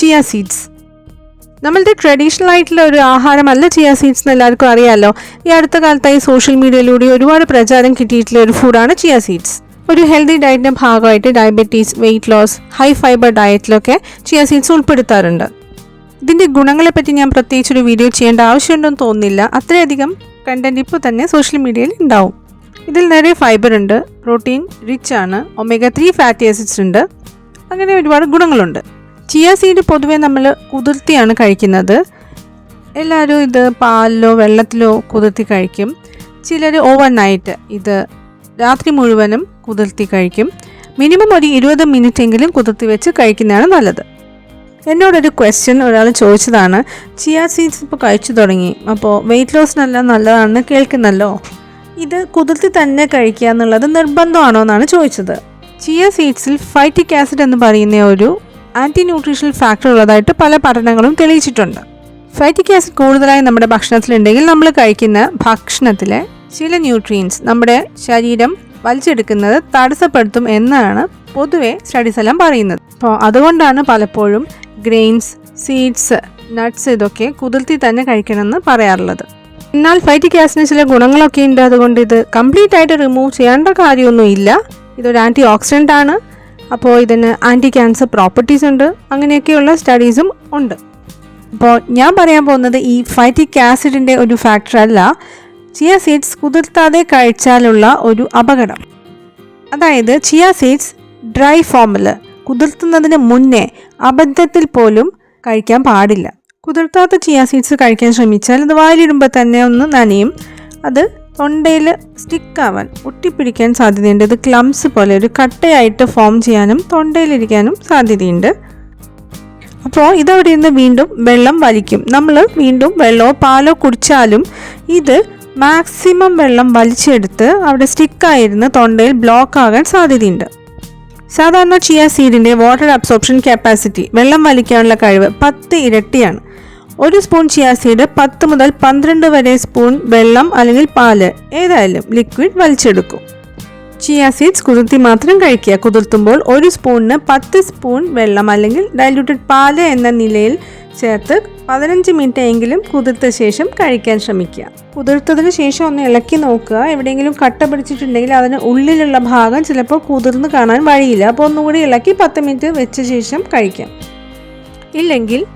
Chia seeds നമ്മളുടെ traditional ആയിട്ടുള്ള ഒരു ആഹാരമല്ല ചിയ സീഡ്സ് എന്ന് എല്ലാവർക്കും അറിയാമല്ലോ ഈ അടുത്ത കാലത്തായി സോഷ്യൽ മീഡിയയിലൂടെ ഒരുപാട് പ്രചാരം കിട്ടിയിട്ടുള്ള ഒരു ഫുഡാണ് ചിയ സീഡ്സ് ഒരു ഹെൽത്തി ഡയറ്റിന്റെ ഭാഗമായിട്ട് diabetes weight loss high fibre ഡയറ്റിലൊക്കെ chia seeds ഉൾപ്പെടുത്താറുണ്ട്. ഇതിന്റെ ഗുണങ്ങളെപ്പറ്റി ഞാൻ പ്രത്യേകിച്ചൊരു വീഡിയോ ചെയ്യേണ്ട ആവശ്യമുണ്ടെന്ന് തോന്നുന്നില്ല. അത്രയധികം കണ്ടന്റ് ഇപ്പോൾ തന്നെ സോഷ്യൽ മീഡിയയിൽ ഉണ്ടാവും. ഇതിൽ നിറയെ ഫൈബർ ഉണ്ട് പ്രോട്ടീൻ റിച്ച് ആണ് ഒമേഗ ത്രീ ഫാറ്റി ആസിഡ്സ് ഉണ്ട്. അങ്ങനെ ഒരുപാട് ഗുണങ്ങളുണ്ട്. ചിയ സീഡ് പൊതുവെ നമ്മൾ കുതിർത്തിയാണ് കഴിക്കുന്നത്. എല്ലാവരും ഇത് പാലിലോ വെള്ളത്തിലോ കുതിർത്തി കഴിക്കും. ചിലർ ഓവർ നൈറ്റ് ഇത് രാത്രി മുഴുവനും കുതിർത്തി കഴിക്കും. മിനിമം ഒരു ഇരുപത് മിനിറ്റ് എങ്കിലും കുതിർത്തി വെച്ച് കഴിക്കുന്നതാണ് നല്ലത്. എന്നോടൊരു ക്വസ്റ്റ്യൻ ഒരാൾ ചോദിച്ചതാണ് ചിയ സീഡ്സ് ഇപ്പോൾ കഴിച്ചു തുടങ്ങി അപ്പോൾ വെയിറ്റ് ലോസിനെല്ലാം നല്ലതാണെന്ന് കേൾക്കുന്നല്ലോ? ഇത് കുതിർത്തി തന്നെ കഴിക്കുക എന്നുള്ളത് നിർബന്ധമാണോ? എന്നാണ് ചോദിച്ചത്. ചിയ സീഡ്സിൽ ഫൈറ്റിക് ആസിഡ് എന്ന് പറയുന്ന ഒരു ആന്റി ന്യൂട്രീഷണൽ ഫാക്ടർ ഉള്ളതായിട്ട് പല പഠനങ്ങളും തെളിയിച്ചിട്ടുണ്ട്. ഫൈറ്റിക് ആസിഡ് കൂടുതലായി നമ്മുടെ ഭക്ഷണത്തിലുണ്ടെങ്കിൽ നമ്മൾ കഴിക്കുന്ന ഭക്ഷണത്തിലെ ചില ന്യൂട്രിയൻസ് നമ്മുടെ ശരീരം വലിച്ചെടുക്കുന്നത് തടസ്സപ്പെടുത്തും എന്നാണ് പൊതുവെ സ്റ്റഡീസ് എല്ലാം പറയുന്നത്. അപ്പോൾ അതുകൊണ്ടാണ് പലപ്പോഴും ഗ്രെയിൻസ് സീഡ്സ് നട്ട്സ് ഇതൊക്കെ കുതിർത്തി തന്നെ കഴിക്കണമെന്ന് പറയാറുള്ളത്. എന്നാൽ ഫൈറ്റിക് ആസിഡിന് ചില ഗുണങ്ങളൊക്കെ ഉണ്ട്. അതുകൊണ്ട് ഇത് കംപ്ലീറ്റ് ആയിട്ട് റിമൂവ് ചെയ്യേണ്ട കാര്യമൊന്നും ഇല്ല ഇതൊരു ആന്റി ഓക്സിഡന്റ് ആണ്. അപ്പോൾ ഇതിന് ആന്റി ക്യാൻസർ പ്രോപ്പർട്ടീസ് ഉണ്ട്. അങ്ങനെയൊക്കെയുള്ള സ്റ്റഡീസും ഉണ്ട്. അപ്പോൾ ഞാൻ പറയാൻ പോകുന്നത് ഈ ഫൈറ്റിക് ആസിഡിന്റെ ഒരു ഫാക്ടർ അല്ല. ചിയ സീഡ്സ് കുതിർത്താതെ കഴിച്ചാലുള്ള ഒരു അപകടം. അതായത് ചിയ സീഡ്സ് ഡ്രൈ ഫോമിൽ കുതിർത്തുന്നതിന് മുന്നേ അബദ്ധത്തിൽ പോലും കഴിക്കാൻ പാടില്ല. കുതിർത്താത്ത ചിയ സീഡ്സ് കഴിക്കാൻ ശ്രമിച്ചാൽ അത് വായിലിടുമ്പോൾ തന്നെ ഒന്ന് നനയും. അത് തൊണ്ടയിൽ സ്റ്റിക്കാവാൻ ഒട്ടിപ്പിടിക്കാൻ സാധ്യതയുണ്ട്. ഇത് ക്ലംസ് പോലെ ഒരു കട്ടയായിട്ട് ഫോം ചെയ്യാനും തൊണ്ടയിലിരിക്കാനും സാധ്യതയുണ്ട്. അപ്പോൾ ഇതവിടെ നിന്ന് വീണ്ടും വെള്ളം വലിക്കും. നമ്മൾ വീണ്ടും വെള്ളമോ പാലോ കുടിച്ചാലും ഇത് മാക്സിമം വെള്ളം വലിച്ചെടുത്ത് അവിടെ സ്റ്റിക്കായിരുന്ന് തൊണ്ടയിൽ ബ്ലോക്ക് ആകാൻ സാധ്യതയുണ്ട്. സാധാരണ ചിയ സീഡിന്റെ വാട്ടർ അബ്സോർപ്ഷൻ കപ്പാസിറ്റി വെള്ളം വലിക്കാനുള്ള കഴിവ് പത്ത് ഇരട്ടിയാണ്. ഒരു സ്പൂൺ ചിയ സീഡ് പത്ത് മുതൽ പന്ത്രണ്ട് വരെ സ്പൂൺ വെള്ളം അല്ലെങ്കിൽ പാൽ. ഏതായാലും ലിക്വിഡ് വലിച്ചെടുക്കും. ചിയ സീഡ്സ് കുതിർത്തി മാത്രം കഴിക്കുക. കുതിർത്തുമ്പോൾ ഒരു സ്പൂണിന് പത്ത് സ്പൂൺ വെള്ളം അല്ലെങ്കിൽ ഡൈല്യൂട്ടഡ് പാൽ എന്ന നിലയിൽ ചേർത്ത് പതിനഞ്ച് മിനിറ്റ് എങ്കിലും കുതിർത്ത ശേഷം കഴിക്കാൻ ശ്രമിക്കുക. കുതിർത്തതിന് ശേഷം ഒന്ന് ഇളക്കി നോക്കുക. എവിടെയെങ്കിലും കട്ട പിടിച്ചിട്ടുണ്ടെങ്കിൽ അതിന് ഉള്ളിലുള്ള ഭാഗം ചിലപ്പോൾ കുതിർന്ന് കാണാൻ വഴിയില്ല. അപ്പോൾ ഒന്നുകൂടി ഇളക്കി പത്ത് മിനിറ്റ് വെച്ച ശേഷം കഴിക്കാം. ഇല്ലെങ്കിൽ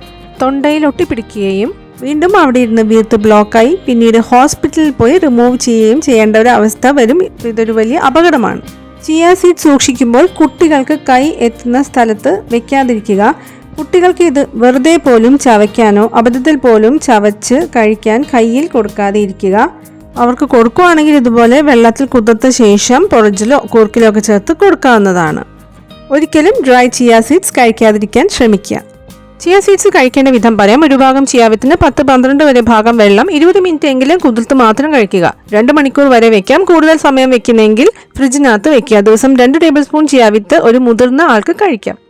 തൊണ്ടയിൽ ഒട്ടിപ്പിടിക്കുകയും വീണ്ടും അവിടെ ഇരുന്ന് വീർത്ത് ബ്ലോക്കായി പിന്നീട് ഹോസ്പിറ്റലിൽ പോയി റിമൂവ് ചെയ്യുകയും ചെയ്യേണ്ട ഒരു അവസ്ഥ വരും. ഇതൊരു വലിയ അപകടമാണ്. ചിയ സീഡ് സൂക്ഷിക്കുമ്പോൾ കുട്ടികൾക്ക് കൈ എത്തുന്ന സ്ഥലത്ത് വെക്കാതിരിക്കുക. കുട്ടികൾക്ക് ഇത് വെറുതെ പോലും ചവയ്ക്കാനോ അബദ്ധത്തിൽ പോലും ചവച്ച് കഴിക്കാൻ കയ്യിൽ കൊടുക്കാതെ ഇരിക്കുക. അവർക്ക് കൊടുക്കുകയാണെങ്കിൽ ഇതുപോലെ വെള്ളത്തിൽ കുതിർത്ത ശേഷം പൊറജിലോ കുറുക്കിലോ ഒക്കെ ചേർത്ത് കൊടുക്കാവുന്നതാണ്. ഒരിക്കലും ഡ്രൈ ചിയ സീഡ്സ് കഴിക്കാതിരിക്കാൻ ശ്രമിക്കുക. ചിയ സീഡ്സ് കഴിക്കേണ്ട വിധം പറയാം. ഒരു ഭാഗം ചിയാവിത്തിന് പത്ത് പന്ത്രണ്ട് വരെ ഭാഗം വെള്ളം ഇരുപത് മിനിറ്റ് എങ്കിലും കുതിർത്ത് മാത്രം കഴിക്കുക. രണ്ട് മണിക്കൂർ വരെ വെക്കാം. കൂടുതൽ സമയം വെക്കുന്നെങ്കിൽ ഫ്രിഡ്ജിനകത്ത് വെക്കുക. ദിവസം രണ്ട് ടേബിൾ സ്പൂൺ ചിയാവിത്ത് ഒരു മുതിർന്ന ആൾക്ക് കഴിക്കാം.